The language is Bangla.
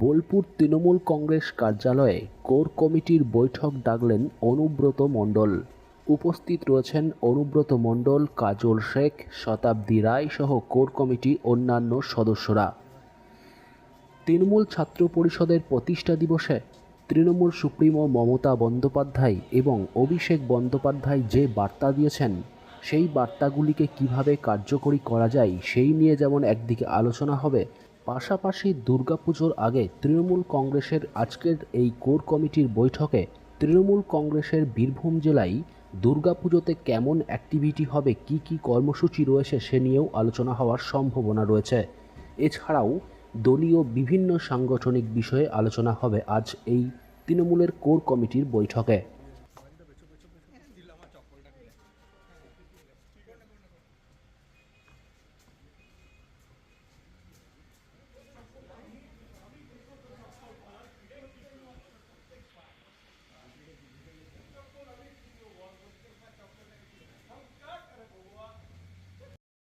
বোলপুর তৃণমূল কংগ্রেস কার্যালয়ে কোর কমিটির বৈঠক ডাকলেন অনুব্রত মণ্ডল। উপস্থিত রয়েছেন অনুব্রত মণ্ডল, কাজল শেখ, শতাব্দী রায় সহ কোর কমিটি অন্যান্য সদস্যরা। তৃণমূল ছাত্র পরিষদের প্রতিষ্ঠা দিবসে তৃণমূল সুপ্রিমো মমতা বন্দ্যোপাধ্যায় এবং অভিষেক বন্দ্যোপাধ্যায় যে বার্তা দিয়েছেন, সেই বার্তাগুলিকে কীভাবে কার্যকরী করা যায়, সেই নিয়ে যেমন একদিকে আলোচনা হবে পাশাপাশি দুর্গাপুজোর আগে তৃণমূল কংগ্রেসের আজকের এই কোর কমিটির বৈঠকে তৃণমূল কংগ্রেসের বীরভূম জেলায় দুর্গাপুজোতে কেমন অ্যাক্টিভিটি হবে, কি কি কর্মসূচি রয়েছে সে নিয়েও আলোচনা হওয়ার সম্ভাবনা রয়েছে। এছাড়াও দলীয় বিভিন্ন সাংগঠনিক বিষয়ে আলোচনা হবে আজ এই তৃণমূলের কোর কমিটির বৈঠকে।